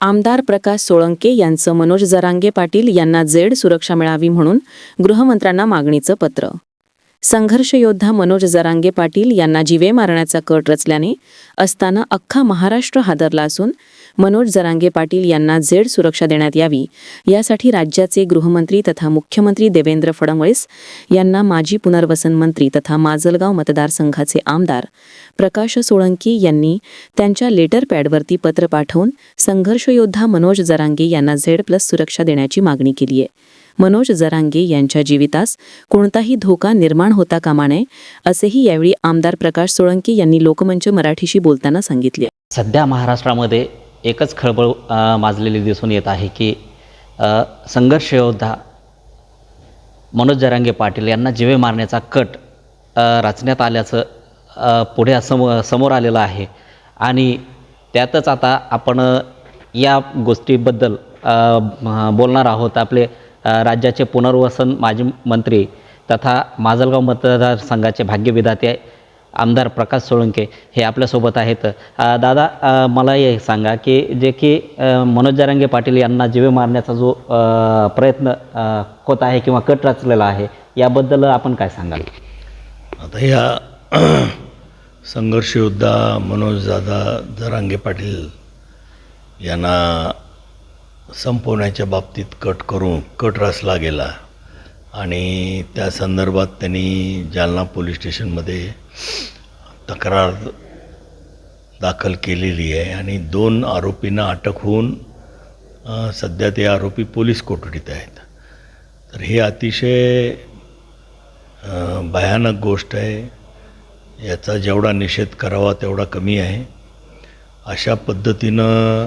आमदार प्रकाश सोळंके यांचं मनोज जरांगे पाटील यांना जेड सुरक्षा मिळावी म्हणून गृहमंत्र्यांना मागणीचं पत्र. संघर्ष योद्धा मनोज जरांगे पाटील यांना जीवे मारण्याचा कट रचल्याने असताना अख्खा महाराष्ट्र हादरला असून मनोज जरांगे पाटील यांना जेड सुरक्षा देण्यात यावी यासाठी राज्याचे गृहमंत्री तथा मुख्यमंत्री देवेंद्र फडणवीस यांना माजी पुनर्वसन मंत्री तथा माजलगाव मतदारसंघाचे आमदार प्रकाश सोळंकी यांनी त्यांच्या लेटर पॅडवरती पत्र पाठवून संघर्ष योद्धा मनोज जरांगे यांना झेड प्लस सुरक्षा देण्याची मागणी केली आहे मनोज जरांगे यांच्या जीवितास कोणताही धोका निर्माण होता कामा नये असेही यावेळी आमदार प्रकाश सोळंकी यांनी लोकमंच मराठीशी बोलताना सांगितले. सध्या महाराष्ट्रामध्ये एकच खळबळ माजलेली दिसून येत आहे की संघर्ष योद्धा मनोज जरांगे पाटील यांना जीवे मारण्याचा कट रचण्यात आल्याचं पुढे सम समोर आलेलं आहे. आणि त्यातच आता आपण या गोष्टीबद्दल बोलणार आहोत. आपले राज्याचे पुनर्वसन माजी मंत्री तथा माजलगाव मतदारसंघाचे भाग्यविधाते आमदार प्रकाश सोळंके हे आपल्यासोबत आहेत. दादा मला हे सांगा की जे की मनोज जरांगे पाटील यांना जीवे मारण्याचा जो प्रयत्न होत आहे किंवा कट रचलेला आहे याबद्दल आपण काय सांगाल? आता या संघर्षयोद्धा मनोज दादा जरांगे पाटील यांना संपवण्याच्या बाबतीत कट करून कट रचला गेला. आणि त्या संदर्भात त्यांनी जालना पोलीस स्टेशनमध्ये तक्रार दाखल केलेली आहे. आणि दोन आरोपींना अटक होऊन सध्या ते आरोपी पोलीस कोठडीत आहेत. तर हे अतिशय भयानक गोष्ट आहे. याचा जेवढा निषेध करावा तेवढा कमी आहे. अशा पद्धतीनं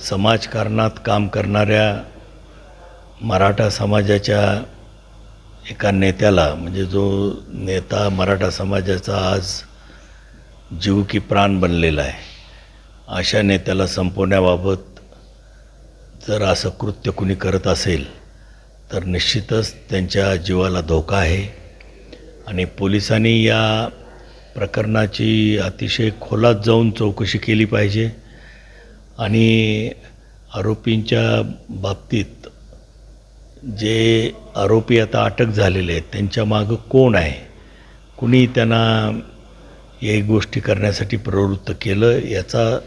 समाजकारणात काम करणाऱ्या मराठा समाजाच्या एका नेत्याला म्हणजे जो नेता मराठा समाजाचा आज जीव की प्राण बनलेला आहे अशा नेत्याला संपवण्याबाबत जर असं कृत्य कुणी करत असेल तर निश्चितच त्यांच्या जीवाला धोका आहे. आणि पोलिसांनी या प्रकरणाची अतिशय खोलात जाऊन चौकशी केली पाहिजे. आणि आरोपींच्या बाबतीत जे आरोपी आता अटक झालेले आहेत त्यांच्या मागं कोण आहे? कुणी त्यांना या गोष्टी करण्यासाठी प्रवृत्त केलं याचा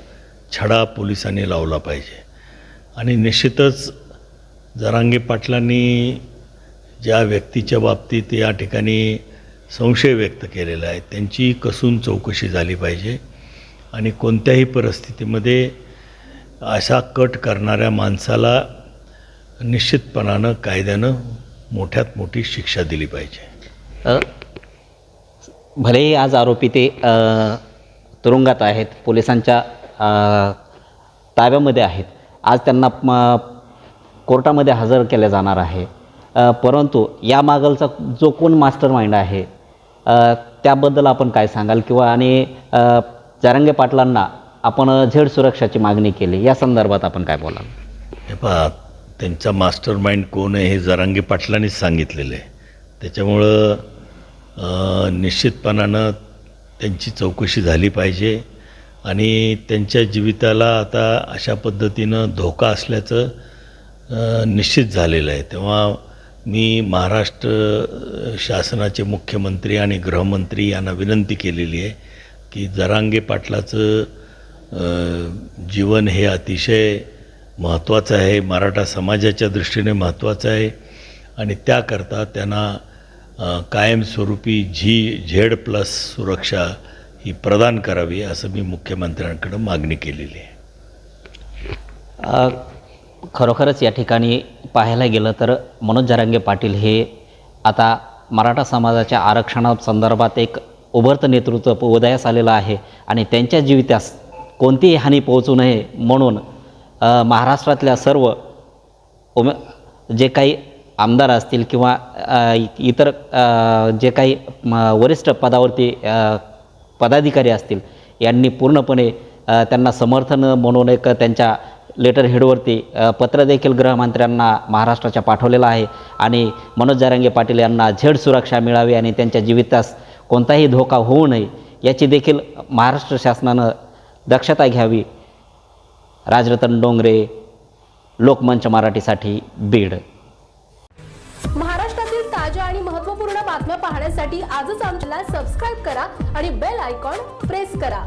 छडा पोलिसांनी लावला पाहिजे. आणि निश्चितच जरांगे पाटलांनी ज्या व्यक्तीच्या बाबतीत या ठिकाणी संशय व्यक्त केलेला आहे त्यांची कसून चौकशी झाली पाहिजे. आणि कोणत्याही परिस्थितीमध्ये असा कट करणाऱ्या माणसाला निश्चितपणानं कायद्यानं मोठ्यात मोठी शिक्षा दिली पाहिजे. भलेही आज आरोपी ते तुरुंगात आहेत पोलिसांच्या ताब्यामध्ये आहेत आज त्यांना कोर्टामध्ये हजर केले जाणार आहे. परंतु या मागलचा जो कोण मास्टर माइंड आहे त्याबद्दल आपण काय सांगाल? किंवा आणि जारंगे पाटलांना आपण झेड सुरक्षाची मागणी केली. या संदर्भात आपण काय बोलाल? हे पहा त्यांचा मास्टर माइंड कोण आहे हे जरांगे पाटलांनीच सांगितलेलं आहे. त्याच्यामुळं निश्चितपणानं त्यांची चौकशी झाली पाहिजे आणि त्यांच्या जीविताला आता अशा पद्धतीनं धोका असल्याचं निश्चित झालेलं आहे. तेव्हा मी महाराष्ट्र शासनाचे मुख्यमंत्री आणि गृहमंत्री यांना विनंती केलेली आहे की जरांगे पाटलाचं जीवन हे अतिशय महत्त्वाचं आहे मराठा समाजाच्या दृष्टीने महत्त्वाचं आहे आणि त्याकरता त्यांना कायमस्वरूपी झी झेड प्लस सुरक्षा ही प्रदान करावी असं मी मुख्यमंत्र्यांकडं मागणी केलेली आहे. खरोखरच या ठिकाणी पाहायला गेलं तर मनोज जरांगे पाटील हे आता मराठा समाजाच्या आरक्षणासंदर्भात एक उभरतं नेतृत्व उदयास आलेलं आहे आणि त्यांच्या जीवितास कोणतीही हानी पोहोचू नये म्हणून महाराष्ट्रातल्या सर्व उमे जे काही आमदार असतील किंवा इतर जे काही म, वरिष्ठ पदावरती पदाधिकारी असतील यांनी पूर्णपणे त्यांना समर्थन म्हणून एक त्यांच्या लेटर हेडवरती पत्रदेखील गृहमंत्र्यांना महाराष्ट्राच्या पाठवलेलं आहे. आणि मनोज जारंगे पाटील यांना झेड सुरक्षा मिळावी आणि त्यांच्या जीवितास कोणताही धोका होऊ नये याची देखील महाराष्ट्र शासनानं दक्षता घ्यावी. राजरतन डोंगरे लोकमंच मराठीसाठी बीड. महाराष्ट्रातील ताज्या आणि महत्त्वपूर्ण बातम्या पाहण्यासाठी आजच आमच्याला सबस्क्राईब करा आणि बेल आयकॉन प्रेस करा.